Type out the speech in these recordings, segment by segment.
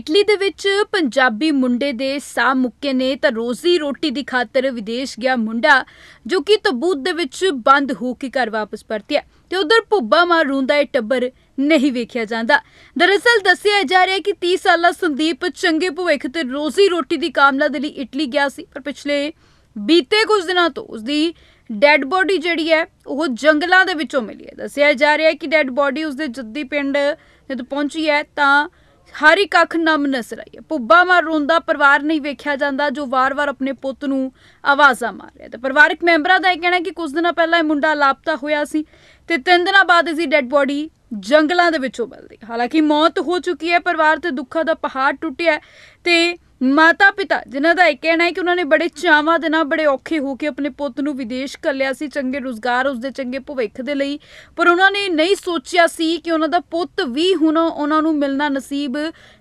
Italy ਦੇ ਵਿੱਚ ਪੰਜਾਬੀ ਮੁੰਡੇ ਦੇ ਸਾਹ ਮੁੱਕੇ ਨੇ ਤਾਂ ਰੋਜ਼ੀ ਰੋਟੀ ਦੀ ਖਾਤਰ ਵਿਦੇਸ਼ ਗਿਆ ਮੁੰਡਾ, ਜੋ ਕਿ ਤਬੂਤ ਦੇ ਵਿੱਚ ਬੰਦ ਹੋ ਕੇ ਘਰ ਵਾਪਸ ਪਰਤਿਆ ਤੇ ਉਧਰ ਭੁੱਬਾ ਮਾरून ਦਾ ਇਹ ਟੱਬਰ ਨਹੀਂ ਵੇਖਿਆ ਜਾਂਦਾ। ਦਰਅਸਲ ਦੱਸਿਆ ਜਾ ਰਿਹਾ ਕਿ 30 ਸਾਲਾ ਸੰਦੀਪ ਚੰਗੇ ਭਵਿੱਖ ਤੇ ਰੋਜ਼ੀ ਰੋਟੀ ਦੀ ਕਾਮਨਾ ਦੇ ਲਈ ਇਟਲੀ ਗਿਆ ਸੀ, ਪਰ ਪਿਛਲੇ ਬੀਤੇ ਕੁਝ ਦਿਨਾਂ ਤੋਂ ਉਸਦੀ ਡੈੱਡ ਬੋਡੀ ਜਿਹੜੀ ਹੈ, ਉਹ ਜੰਗਲਾਂ ਦੇ ਵਿੱਚੋਂ ਮਿਲੀ ਹੈ। ਦੱਸਿਆ ਜਾ ਰਿਹਾ ਹੈ ਕਿ ਡੈੱਡ ਬੋਡੀ ਉਸਦੇ ਜੱਦੀ ਪਿੰਡ ਜਦੋਂ ਪਹੁੰਚੀ ਹੈ, ਤਾਂ ਹਰ ਇੱਕ ਅੱਖ ਨਮ ਨਜ਼ਰ ਆਈ ਹੈ। ਪੁੱਬਾ ਮਾਰ ਰੋਂਦਾ, ਪਰਿਵਾਰ ਨਹੀਂ ਵੇਖਿਆ ਜਾਂਦਾ, ਜੋ ਵਾਰ-ਵਾਰ ਆਪਣੇ ਪੁੱਤ ਨੂੰ ਆਵਾਜ਼ਾਂ ਮਾਰ ਰਿਹਾ ਤੇ ਪਰਿਵਾਰਕ ਮੈਂਬਰਾਂ ਦਾ ਇਹ ਕਹਿਣਾ ਹੈ ਕਿ ਕੁਝ ਦਿਨਾਂ ਪਹਿਲਾਂ ਇਹ ਮੁੰਡਾ ਲਾਪਤਾ ਹੋਇਆ ਸੀ ਤੇ ਤਿੰਨ ਦਿਨਾਂ ਬਾਅਦ ਇਸ ਦੀ ਡੈੱਡ ਬੋਡੀ ਜੰਗਲਾਂ ਦੇ ਵਿੱਚੋਂ ਮਿਲਦੀ ਹਾਲਾਂਕਿ ਮੌਤ ਹੋ ਚੁੱਕੀ ਹੈ, ਪਰਿਵਾਰ ਤੇ ਦੁੱਖਾਂ ਦਾ ਪਹਾੜ ਟੁੱਟਿਆ ਹੈ ਤੇ ਮਾਤਾ ਪਿਤਾ ਜਿਨ੍ਹਾਂ ਦਾ ਇਹ ਕਹਿਣਾ ਹੈ ਕਿ ਉਹਨਾਂ ਨੇ ਬੜੇ ਚਾਵਾਂ ਦੇ ਨਾਲ, ਬੜੇ ਔਖੇ ਹੋ ਕੇ ਆਪਣੇ ਪੁੱਤ ਨੂੰ ਵਿਦੇਸ਼ ਘੱਲਿਆ ਸੀ, ਚੰਗੇ ਰੁਜ਼ਗਾਰ ਉਸਦੇ ਚੰਗੇ ਭਵਿੱਖ ਦੇ ਲਈ ਪਰ ਉਹਨਾਂ ਨੇ ਨਹੀਂ ਸੋਚਿਆ ਸੀ ਕਿ ਉਹਨਾਂ ਦਾ ਪੁੱਤ ਵੀ ਹੁਣ ਉਹਨਾਂ ਨੂੰ ਮਿਲਣਾ ਨਸੀਬ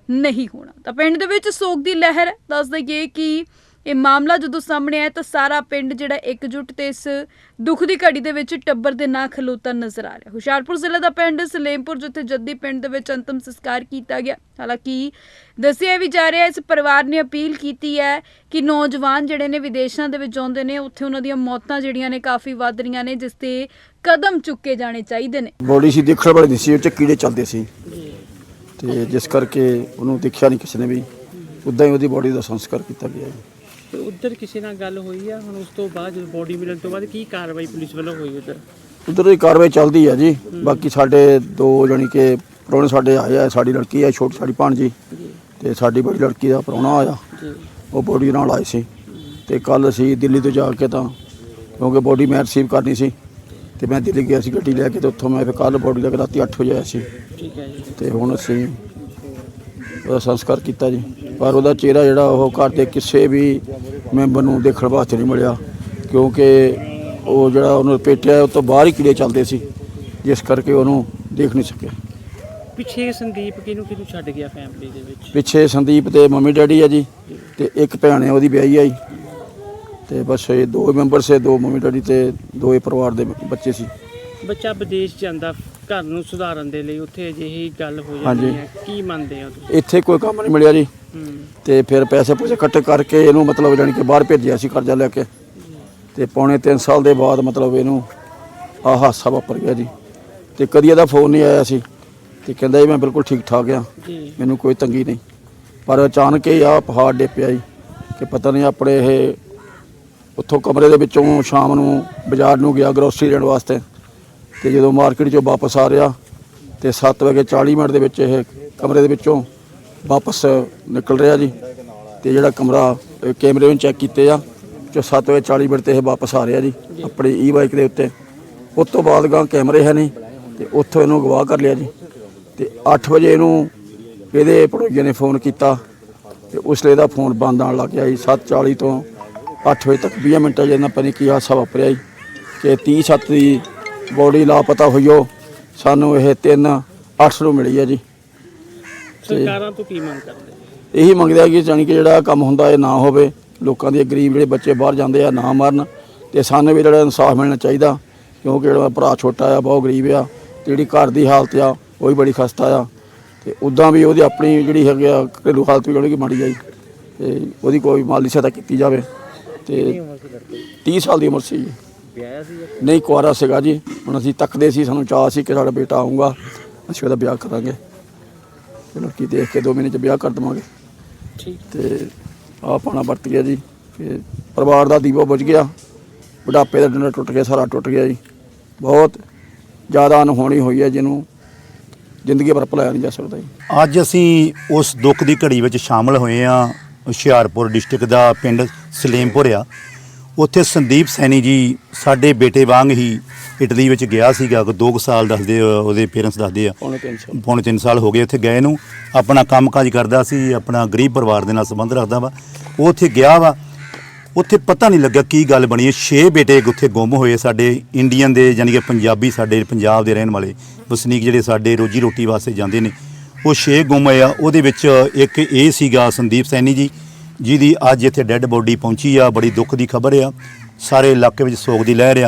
ਨਹੀਂ ਹੋਣਾ ਤਾਂ ਪਿੰਡ ਦੇ ਵਿੱਚ ਸੋਗ ਦੀ ਲਹਿਰ ਹੈ। ਦੱਸ ਦਈਏ ਕਿ ਇਹ ਮਾਮਲਾ ਜਦੋਂ ਸਾਹਮਣੇ ਆਇਆ ਤਾਂ ਸਾਰਾ ਪਿੰਡ ਜਿਹੜਾ ਇਕਜੁੱਟ ਤੇ ਇਸ ਦੁੱਖ ਦੀ ਘੜੀ ਦੇ ਵਿੱਚ ਟੱਬਰ ਦੇ ਨਾਂ ਖਲੋਤਾ ਨਜ਼ਰ ਆ ਰਿਹਾ। ਹੁਸ਼ਿਆਰਪੁਰ ਜ਼ਿਲ੍ਹੇ ਦਾ ਪਿੰਡ ਸਲੇਮਪੁਰ, ਜਿੱਥੇ ਜੱਦੀ ਪਿੰਡ ਦੇ ਵਿੱਚ ਅੰਤਮ ਸੰਸਕਾਰ ਕੀਤਾ ਗਿਆ। ਹਾਲਾਂਕਿ ਦੱਸਿਆ ਵੀ ਜਾ ਰਿਹਾ, ਇਸ ਪਰਿਵਾਰ ਨੇ ਅਪੀਲ ਕੀਤੀ ਹੈ ਕਿ ਨੌਜਵਾਨ ਜਿਹੜੇ ਨੇ ਵਿਦੇਸ਼ਾਂ ਦੇ ਵਿੱਚ ਆਉਂਦੇ ਨੇ, ਉੱਥੇ ਉਹਨਾਂ ਦੀਆਂ ਮੌਤਾਂ ਜਿਹੜੀਆਂ ਨੇ ਕਾਫੀ ਵੱਧ ਰਹੀਆਂ ਨੇ, ਜਿਸ ਤੇ ਕਦਮ ਚੁੱਕੇ ਜਾਣੇ ਚਾਹੀਦੇ ਨੇ। ਬੋਡੀ ਸੀ, ਦੇਖਣ ਵਾਲੀ ਸੀ, ਉਹ ਚ ਕੀੜੇ ਚੱਲਦੇ ਸੀ। ਤੇ ਜਿਸ ਕਰਕੇ ਉਹਨੂੰ ਦੇਖਿਆ ਨਹੀਂ ਕਿਸੇ ਨੇ ਵੀ। ਉਦਾਂ ਹੀ ਉਹਦੀ ਬੋਡੀ ਦਾ ਸੰਸਕਾਰ ਕੀਤਾ ਗਿਆ ਤੇ ਉੱਧਰ ਕਿਸੇ ਨਾਲ ਗੱਲ ਹੋਈ ਆ? ਹੁਣ ਉਸ ਤੋਂ ਬਾਅਦ ਜਦੋਂ ਬੋਡੀ ਮਿਲਣ ਤੋਂ ਬਾਅਦ ਕੀ ਕਾਰਵਾਈ ਪੁਲਿਸ ਵੱਲੋਂ ਹੋਈ ਉੱਧਰ? ਉੱਧਰ ਦੀ ਕਾਰਵਾਈ ਚੱਲਦੀ ਹੈ ਜੀ। ਬਾਕੀ ਸਾਡੇ ਦੋ ਜਾਣੀ ਕਿ ਪ੍ਰਾਹੁਣੇ ਸਾਡੇ ਆਏ ਆ ਸਾਡੀ ਲੜਕੀ ਆ ਛੋਟੀ ਸਾਡੀ ਭਾਣਜੀ। ਜੀ। ਤੇ ਸਾਡੀ ਬੜੀ ਲੜਕੀ ਦਾ ਪ੍ਰਾਹੁਣਾ ਆਇਆ। ਜੀ। ਉਹ ਬੋਡੀ ਨਾਲ ਆਏ ਸੀ। ਤੇ ਕੱਲ ਅਸੀਂ ਦਿੱਲੀ ਤੋਂ ਜਾ ਕੇ ਤਾਂ ਕਿਉਂਕਿ ਬੋਡੀ ਮੈਂ ਰਿਸੀਵ ਕਰਨੀ ਸੀ ਤੇ ਮੈਂ ਦਿੱਲੀ ਗਿਆ ਸੀ ਗੱਡੀ ਲੈ ਕੇ ਤੇ ਉੱਥੋਂ ਮੈਂ ਫਿਰ ਕੱਲ ਬੋਡੀ ਲੈ ਕੇ ਰਾਤੀ 8 ਵਜੇ ਆਇਆ ਸੀ। ਠੀਕ ਹੈ ਜੀ। ਤੇ ਹੁਣ ਅਸੀਂ ਉਹਦਾ ਸੰਸਕਾਰ ਕੀਤਾ ਜੀ। ਪਰ ਉਹਦਾ ਚਿਹਰਾ ਜਿਹੜਾ ਉਹ ਘਰ ਦੇ ਕਿਸੇ ਵੀ ਮੈਂਬਰ ਨੂੰ ਦੇਖਣ ਵਾਸਤੇ ਨਹੀਂ ਮਿਲਿਆ ਕਿਉਂਕਿ ਉਹ ਜਿਹੜਾ ਉਹਨੂੰ ਲਪੇਟਿਆ ਉਹ ਤੋਂ ਬਾਹਰ ਹੀ ਕੀੜੇ ਚੱਲਦੇ ਸੀ ਜਿਸ ਕਰਕੇ ਉਹਨੂੰ ਦੇਖ ਨਹੀਂ ਸਕਿਆ। ਪਿੱਛੇ ਸੰਦੀਪ ਕਿਹਨੂੰ ਕਿਹਨੂੰ ਛੱਡ ਗਿਆ ਫੈਮਿਲੀ ਦੇ ਵਿੱਚ? ਪਿੱਛੇ ਸੰਦੀਪ ਦੇ ਮੰਮੀ ਡੈਡੀ ਆ ਜੀ ਤੇ ਇੱਕ ਭੈਣ ਹੈ ਉਹਦੀ ਵਿਆਹੀ ਆਈ ਤੇ ਬਸ ਇਹ ਦੋ ਮੈਂਬਰ ਸੇ ਦੋ ਮੰਮੀ ਡੈਡੀ ਤੇ ਦੋ ਇਹ ਪਰਿਵਾਰ ਦੇ ਬੱਚੇ ਸੀ। ਬੱਚਾ ਵਿਦੇਸ਼ ਜਾਂਦਾ ਘਰ ਨੂੰ ਸੁਧਾਰਨ ਦੇ ਲਈ ਉੱਥੇ ਅਜਿਹੀ ਗੱਲ ਹੋ ਹਾਂਜੀ। ਜਾਂਦੀ ਹੈ। ਕੀ ਮੰਨਦੇ ਹੋ ਤੁਸੀਂ? ਇੱਥੇ ਕੋਈ ਕੰਮ ਨਹੀਂ ਮਿਲਿਆ ਜੀ। ਹੂੰ। ਤੇ ਫਿਰ ਪੈਸੇ ਪੂਸੇ ਇਕੱਠੇ ਕਰਕੇ ਇਹਨੂੰ ਮਤਲਬ ਜਾਣੀ ਕਿ ਬਾਹਰ ਭੇਜਿਆ ਸੀ ਕਰਜ਼ਾ ਲੈ ਕੇ। ਤੇ ਪੌਣੇ 3 ਸਾਲ ਦੇ ਬਾਅਦ ਮਤਲਬ ਇਹਨੂੰ ਆਹ ਹਾਦਸਾ ਵਾਪਰ ਗਿਆ ਜੀ। ਤੇ ਕਦੀ ਇਹਦਾ ਫੋਨ ਨਹੀਂ ਆਇਆ ਸੀ। ਤੇ ਕਹਿੰਦਾ ਜੀ ਮੈਂ ਬਿਲਕੁਲ ਠੀਕ ਠਾਕ ਆ। ਜੀ। ਮੈਨੂੰ ਕੋਈ ਤੰਗੀ ਨਹੀਂ। ਪਰ ਅਚਾਨਕ ਹੀ ਆ ਪਹਾੜ ਡੇਪਿਆ ਜੀ। ਕਿ ਪਤਾ ਨਹੀਂ ਆਪਣੇ ਇਹ ਉੱਥੋਂ ਕਮਰੇ ਦੇ ਵਿੱਚੋਂ ਸ਼ਾਮ ਨੂੰ ਬਾਜ਼ਾਰ ਨੂੰ ਗਿਆ ਗਰੋਸਰੀ ਲੈਣ ਵਾਸਤੇ। ਤੇ ਜਦੋਂ ਮਾਰਕੀਟ ਚੋਂ ਵਾਪਸ ਆ ਰਿਹਾ ਤੇ 7 ਵਜੇ 40 ਮਿੰਟ ਦੇ ਵਿੱਚ ਇਹ ਕਮਰੇ ਦੇ ਵਿੱਚੋਂ ਵਾਪਸ ਨਿਕਲ ਰਿਹਾ ਜੀ। ਤੇ ਜਿਹੜਾ ਕਮਰਾ ਕੈਮਰੇ ਵਿੱਚ ਚੈੱਕ ਕੀਤੇ ਆ, ਜੋ 7 ਵਜੇ 40 ਮਿੰਟ ਤੇ ਇਹ ਵਾਪਸ ਆ ਰਿਹਾ ਜੀ, ਆਪਣੀ ਈ ਬਾਈਕ ਦੇ ਉੱਤੇ। ਉਸ ਤੋਂ ਬਾਅਦ ਗਾਂ ਕੈਮਰੇ ਹੈ ਨਹੀਂ, ਤੇ ਉੱਥੋਂ ਇਹਨੂੰ ਗਵਾਹ ਕਰ ਲਿਆ ਜੀ। ਤੇ 8 ਵਜੇ ਇਹਨੂੰ ਇਹਦੇ ਪੜੋਈਏ ਨੇ ਫੋਨ ਕੀਤਾ, ਤੇ ਉਸ ਲਈ ਇਹਦਾ ਫੋਨ ਬੰਦ ਆਉਣ ਲੱਗ ਗਿਆ ਜੀ। 7:40 ਤੋਂ 8 ਵਜੇ ਤੱਕ 20 ਮਿੰਟਾਂ ਜਿਹਨਾਂ ਪਤਾ ਨਹੀਂ ਕੀ ਹਾਦਸਾ ਵਾਪਰਿਆ ਜੀ, ਕਿ 30 ਸੱਤ ਦੀ ਬੋਡੀ ਲਾਪਤਾ ਹੋਈ ਉਹ ਸਾਨੂੰ ਇਹ 3 8 ਨੂੰ ਮਿਲੀ ਹੈ ਜੀ। ਸਰਕਾਰਾਂ ਤੋਂ ਕੀ ਮੰਗ ਕਰਦੇ ਇਹੀ ਮੰਗਦੇ ਆ ਕਿ ਜਾਣੀ ਕਿ ਜਿਹੜਾ ਕੰਮ ਹੁੰਦਾ ਇਹ ਨਾ ਹੋਵੇ ਲੋਕਾਂ ਦੇ ਗਰੀਬ ਜਿਹੜੇ ਬੱਚੇ ਬਾਹਰ ਜਾਂਦੇ ਆ ਨਾ ਮਰਨ ਤੇ ਸਾਨੂੰ ਵੀ ਜਿਹੜਾ ਇਨਸਾਫ ਮਿਲਣਾ ਚਾਹੀਦਾ ਕਿਉਂਕਿ ਜਿਹੜਾ ਭਰਾ ਛੋਟਾ ਆ ਬਹੁਤ ਗਰੀਬ ਆ ਤੇ ਜਿਹੜੀ ਘਰ ਦੀ ਹਾਲਤ ਆ ਉਹ ਵੀ ਬੜੀ ਖਸਤਾ ਆ। ਤੇ ਉਦਾਂ ਵੀ ਉਹਦੀ ਆਪਣੀ ਜਿਹੜੀ ਹੈਗੀ ਆ ਘਰੇਲੂ ਹਾਲਤ ਵੀ ਜਿਹੜੀ ਮਾੜੀ ਆਈ ਤੇ ਉਹਦੀ ਕੋਈ ਮਾਲੀ ਸਹਾਇਤਾ ਕੀਤੀ ਜਾਵੇ ਤੇ 30 ਸਾਲ ਦੀ ਉਮਰ ਸੀ ਜੀ। ਵਿਆਹਿਆ ਸੀ ਨਹੀਂ ਕੁਆਰਾ ਸੀਗਾ ਜੀ। ਹੁਣ ਅਸੀਂ ਤੱਕਦੇ ਸੀ ਸਾਨੂੰ ਚਾਹ ਸੀ ਕਿ ਸਾਡਾ ਬੇਟਾ ਆਊਗਾ। ਅਸੀਂ ਉਹਦਾ ਵਿਆਹ ਕਰਾਂਗੇ। ਤੇ ਲੜਕੀ ਦੇਖ ਕੇ 2 ਮਹੀਨੇ ਚ ਵਿਆਹ ਕਰ ਦਵਾਂਗੇ। ਠੀਕ। ਤੇ ਆ ਪਾਣਾ ਵਰਤ ਗਿਆ ਜੀ। ਤੇ ਪਰਿਵਾਰ ਦਾ ਦੀਵਾ ਬੁਝ ਗਿਆ। ਬੁਢਾਪੇ ਦਾ ਡੰਡਾ ਟੁੱਟ ਗਿਆ ਸਾਰਾ ਟੁੱਟ ਗਿਆ ਜੀ। ਬਹੁਤ ਜ਼ਿਆਦਾ ਅਨਹੋਣੀ ਹੋਈ ਹੈ ਜਿਹਨੂੰ ਜ਼ਿੰਦਗੀ ਭਰ ਭੁਲਾਇਆ ਨਹੀਂ ਜਾ ਸਕਦਾ ਜੀ। ਅੱਜ ਅਸੀਂ ਉਸ ਦੁੱਖ ਦੀ ਘੜੀ ਵਿੱਚ ਸ਼ਾਮਲ ਹੋਏ ਆ ਹੁਸ਼ਿਆਰਪੁਰ ਡਿਸਟ੍ਰਿਕਟ ਦਾ ਪਿੰਡ ਸਲੇਮਪੁਰ ਆ। ਉੱਥੇ ਸੰਦੀਪ ਸੈਣੀ ਜੀ ਸਾਡੇ ਬੇਟੇ ਵਾਂਗ ਹੀ ਇਟਲੀ ਵਿੱਚ ਗਿਆ ਸੀਗਾ ਕੋ 2 ਸਾਲ ਦੱਸਦੇ ਉਹਦੇ ਪੇਰੈਂਟਸ ਦੱਸਦੇ ਆ। ਪੌਣੇ 300 ਪੌਣੇ 3 ਸਾਲ ਹੋ ਗਏ ਉੱਥੇ ਗਏ ਨੂੰ। ਆਪਣਾ ਕੰਮਕਾਜ ਕਰਦਾ ਸੀ ਆਪਣਾ ਗਰੀਬ ਪਰਿਵਾਰ ਦੇ ਨਾਲ ਸੰਬੰਧ ਰੱਖਦਾ ਵਾ। ਉਹ ਉੱਥੇ ਗਿਆ ਵਾ। ਉੱਥੇ ਪਤਾ ਨਹੀਂ ਲੱਗਾ ਕੀ ਗੱਲ ਬਣੀ ਹੈ। ਛੇ ਬੇਟੇ ਉੱਥੇ ਗੁੰਮ ਹੋਏ ਸਾਡੇ ਇੰਡੀਅਨ ਦੇ ਯਾਨੀ ਕਿ ਪੰਜਾਬੀ ਸਾਡੇ ਪੰਜਾਬ ਦੇ ਰਹਿਣ ਵਾਲੇ। ਵਸਨੀਕ ਜਿਹੜੇ ਸਾਡੇ ਰੋਜੀ ਰੋਟੀ ਵਾਸਤੇ ਜਾਂਦੇ ਨੇ। ਉਹ ਛੇ ਗੁੰਮ ਹੋਏ ਆ। ਉਹਦੇ ਵਿੱਚ ਇੱਕ ਇਹ ਸੀਗਾ ਸੰਦੀਪ ਸੈਣੀ ਜੀ। ਜਿਹਦੀ ਅੱਜ ਇੱਥੇ ਡੈੱਡ ਬੋਡੀ ਪਹੁੰਚੀ ਆ, ਬੜੀ ਦੁੱਖ ਦੀ ਖਬਰ ਆ। ਸਾਰੇ ਇਲਾਕੇ ਵਿੱਚ ਸੋਗ ਦੀ ਲਹਿਰ ਆ।